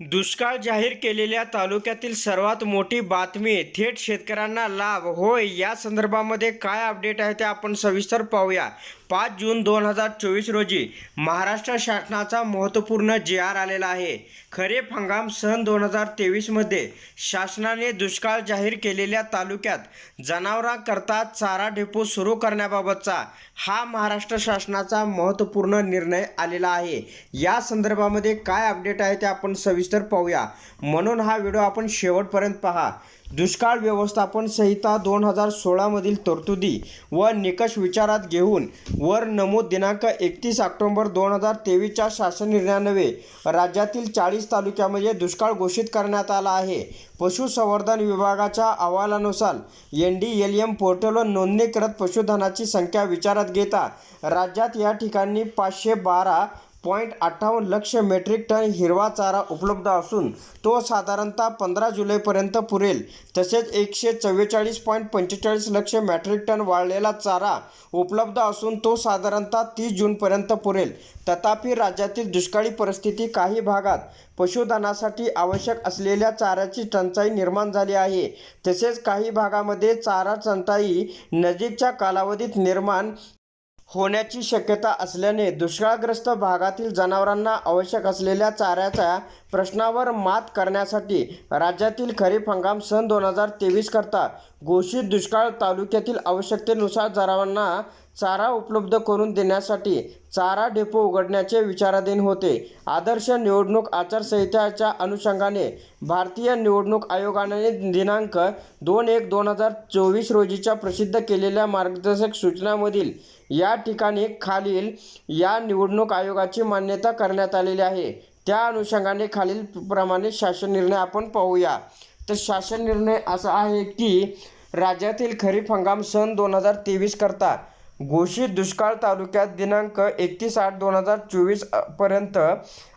दुष्काळ जाहीर केलेल्या तालुक्यातील सर्वात मोठी बातमी थेट शेतकऱ्यांना लाभ. होय या संदर्भामध्ये काय अपडेट आहे ते आपण सविस्तर पाहूया. पाच जून दोन हजार चोवीस रोजी महाराष्ट्र शासनाचा महत्त्वपूर्ण जी आर आलेला आहे. खरीप हंगाम सन दोन हजार तेवीसमध्ये शासनाने दुष्काळ जाहीर केलेल्या तालुक्यात जनावरांकरता चारा डेपो सुरू करण्याबाबतचा हा महाराष्ट्र शासनाचा महत्त्वपूर्ण निर्णय आलेला आहे. या संदर्भामध्ये काय अपडेट आहे ते आपण सविस्तर पाहूया. म्हणून हा व्हिडिओ आपण शेवटपर्यंत पहा. दुष्काळ व्यवस्थापन संहिता दोन हजार सोळामधील तरतुदी व निकष विचारात घेऊन वर नमूद दिनांक एकतीस ऑक्टोंबर दोन हजार तेवीसच्या शासन निर्णयानवे राज्यातील चाळीस तालुक्यामध्ये दुष्काळ घोषित करण्यात आला आहे. पशुसंवर्धन विभागाच्या अहवालानुसार एन डी एल एम पोर्टलवर नोंदणीकृत पशुधनाची संख्या विचारात घेता राज्यात या ठिकाणी पाचशे बारा पॉईंट अठ्ठावन्न लक्ष मेट्रिक टन हिरवा चारा उपलब्ध असून तो साधारणतः पंधरा जुलैपर्यंत पुरेल. तसेच एकशे चव्वेचाळीस पॉईंट पंचेचाळीस लक्ष मेट्रिक टन वाळलेला चारा उपलब्ध असून तो साधारणतः तीस जूनपर्यंत पुरेल. तथापि राज्यातील दुष्काळी परिस्थिती काही भागात पशुधनासाठी आवश्यक असलेल्या चाऱ्याची टंचाई निर्माण झाली आहे. तसेच काही भागामध्ये चारा टंचाई नजीकच्या कालावधीत निर्माण होण्याची शक्यता असल्याने दुष्काळग्रस्त भागातील जनावरांना आवश्यक असलेल्या चाऱ्याच्या प्रश्नावर मात करण्यासाठी राज्यातील खरीप हंगाम सन दोन हजार तेवीस करता घोषित दुष्काळ तालुक्यातील आवश्यकतेनुसार जनावरांना चारा उपलब्ध करून देण्यासाठी चारा डेपो उघडण्याचे विचाराधीन होते. आदर्श निवडणूक आचारसंहिताच्या अनुषंगाने भारतीय निवडणूक आयोगाने दिनांक दोन एक दोन हजार चोवीस रोजीच्या प्रसिद्ध केलेल्या मार्गदर्शक सूचनामधील या ठिकाणी खालील या निवडणूक आयोगाची मान्यता करण्यात आलेली आहे. त्या अनुषंगाने खालील प्रमाणे शासन निर्णय आपण पाहूया. तर शासन निर्णय असा आहे की राज्यातील खरीप हंगाम सन दोन हजार तेवीस करता घोषित दुष्काळ तालुक्यात दिनांक एकतीस आठ दोन हजार चोवीसपर्यंत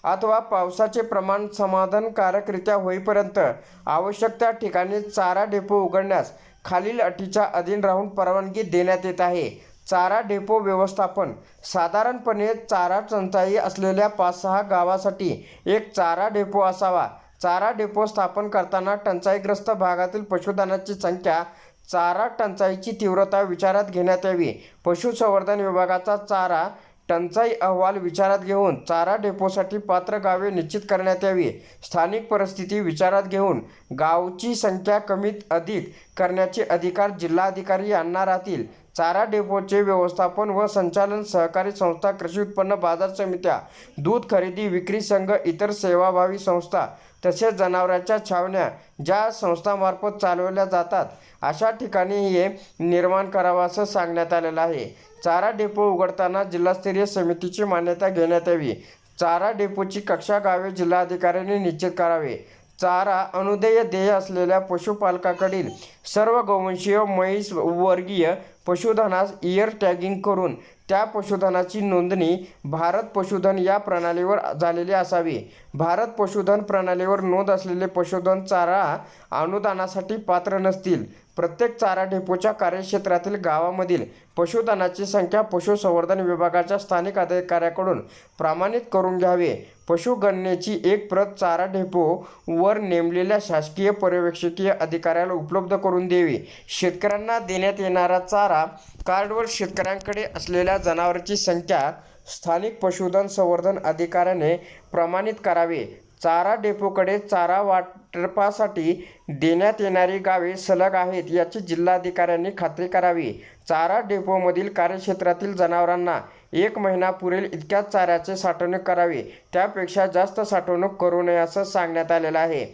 अथवा पावसाचे प्रमाण समाधानकारकरित्या होईपर्यंत आवश्यक त्या ठिकाणी चारा डेपो उघडण्यास खालील अटीच्या अधीन राहून परवानगी देण्यात येत आहे. चारा डेपो व्यवस्थापन साधारणपणे चारा टंचाई असलेल्या पाच सहा गावासाठी एक चारा डेपो असावा. चारा डेपो स्थापन करताना टंचाईग्रस्त भागातील पशुधनाची संख्या चारा टंचाईची तीव्रता विचारात घेण्यात यावी. पशुसंवर्धन विभागाचा चारा टंचाई अहवाल विचारात घेऊन चारा डेपोसाठी पात्र गावे निश्चित करण्यात यावी. स्थानिक परिस्थिती विचारात घेऊन गावची संख्या कमीत अधिक करण्याचे अधिकार जिल्हाधिकारी यांना राहतील. चारा डेपोचे व्यवस्थापन व संचालन सहकारी संस्था कृषी उत्पन्न बाजार समित्या दूध खरेदी विक्री संघ इतर सेवाभावी संस्था तसेच जनावरांच्या छावण्या ज्या संस्थांमार्फत चालवल्या जातात अशा ठिकाणी हे निर्माण करावं असं सांगण्यात आलेलं आहे. चारा डेपो उघडताना जिल्हास्तरीय समितीची मान्यता घेण्यात यावी. चारा डेपोची कक्षा गावे जिल्हाधिकाऱ्यांनी निश्चित करावे. चारा अनुदेय देय असलेल्या पशुपालकाकडील सर्व गोवंशीय म्हैस वर्गीय पशुधनास इयर टॅगिंग करून त्या पशुधनाची नोंदणी भारत पशुधन या प्रणालीवर झालेली असावी. भारत पशुधन प्रणालीवर नोंद असलेले पशुधन चारा अनुदानासाठी पात्र नसतील. प्रत्येक चारा डेपोच्या कार्यक्षेत्रातील गावामधील पशुधनाची संख्या पशुसंवर्धन विभागाच्या स्थानिक अधिकाऱ्याकडून प्रमाणित करून घ्यावे. पशुगणनेची एक प्रत चारा डेपो वर नेमलेल्या शासकीय पर्यवेक्षकीय अधिकाऱ्याला उपलब्ध करून द्यावी. शेतकऱ्यांना देण्यात येणारा चारा कार्डवर शेतकऱ्यांकडे असलेल्या जनावरांची संख्या स्थानिक पशुधन संवर्धन अधिकाऱ्याने प्रमाणित करावे. चारा डेपोकडे चारा वाटपासाठी देण्यात येणारी गावे सलग आहेत याची जिल्हाधिकाऱ्यांनी खात्री करावी. चारा डेपोमधील कार्यक्षेत्रातील जनावरांना एक महिना पुरेल इतक्याच चाऱ्याचे साठवणूक करावी. त्यापेक्षा जास्त साठवणूक करू नये असं सांगण्यात आलेलं आहे.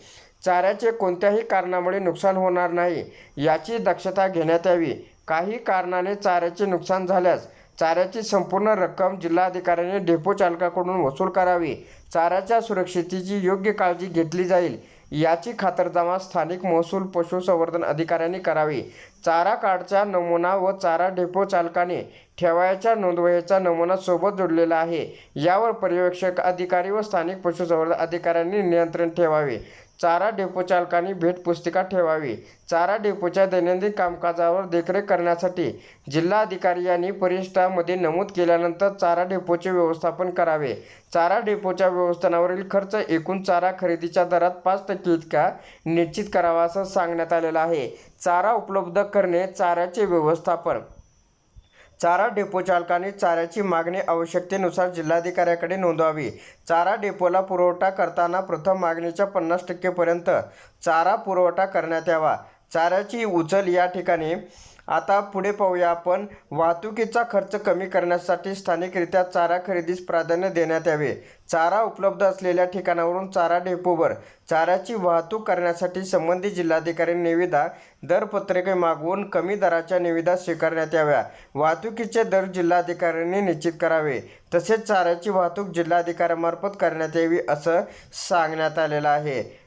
चाऱ्याचे कोणत्याही कारणामुळे नुकसान होणार नाही याची दक्षता घेण्यात यावी. काही कारणाने चाऱ्याचे नुकसान झाल्यास चाऱ्याची संपूर्ण रक्कम जिल्हाधिकाऱ्यांनी डेपो चालकाकडून वसूल करावी. चाऱ्याच्या सुरक्षितेची योग्य काळजी घेतली जाईल. याची खातरजमा स्थानिक महसूल पशुसंवर्धन अधिकाऱ्यांनी करावी. चारा कार्डचा नमुना व चारा डेपो चालकाने ठेवायच्या नोंदवयाचा नमुना सोबत जोडलेला आहे. यावर पर्यवेक्षक अधिकारी व स्थानिक पशुसंवर्धन अधिकाऱ्यांनी नियंत्रण ठेवावे. चारा डेपो चालकांनी भेटपुस्तिका ठेवावी. चारा डेपोच्या दैनंदिन कामकाजावर देखरेख करण्यासाठी जिल्हाधिकारी यांनी परिष्ठामध्ये नमूद केल्यानंतर चारा डेपोचे व्यवस्थापन करावे. चारा डेपोच्या व्यवस्थापनावरील खर्च एकूण चारा खरेदीच्या दरात पाच टक्के इतका निश्चित करावा असं सांगण्यात आलेलं आहे. चारा उपलब्ध करणे चाऱ्याचे व्यवस्थापन चारा डेपो चालकांनी चाऱ्याची मागणी आवश्यकतेनुसार जिल्हाधिकाऱ्याकडे नोंदवावी. चारा डेपोला पुरवठा करताना प्रथम मागणीच्या पन्नास टक्केपर्यंत चारा पुरवठा करण्यात यावा. चाऱ्याची उचल या ठिकाणी. आता पुढे पाहूया आपण. वाहतुकीचा खर्च कमी करण्यासाठी स्थानिकरित्या चारा खरेदीस प्राधान्य देण्यात यावे. चारा उपलब्ध असलेल्या ठिकाणावरून चारा डेपोवर चाऱ्याची वाहतूक करण्यासाठी संबंधित जिल्हाधिकारी निविदा दरपत्रके मागवून कमी दराच्या निविदा स्वीकारण्यात याव्या. वाहतुकीचे दर जिल्हाधिकाऱ्यांनी निश्चित करावे. तसेच चाऱ्याची वाहतूक जिल्हाधिकाऱ्यामार्फत करण्यात यावी असं सांगण्यात आलेलं आहे.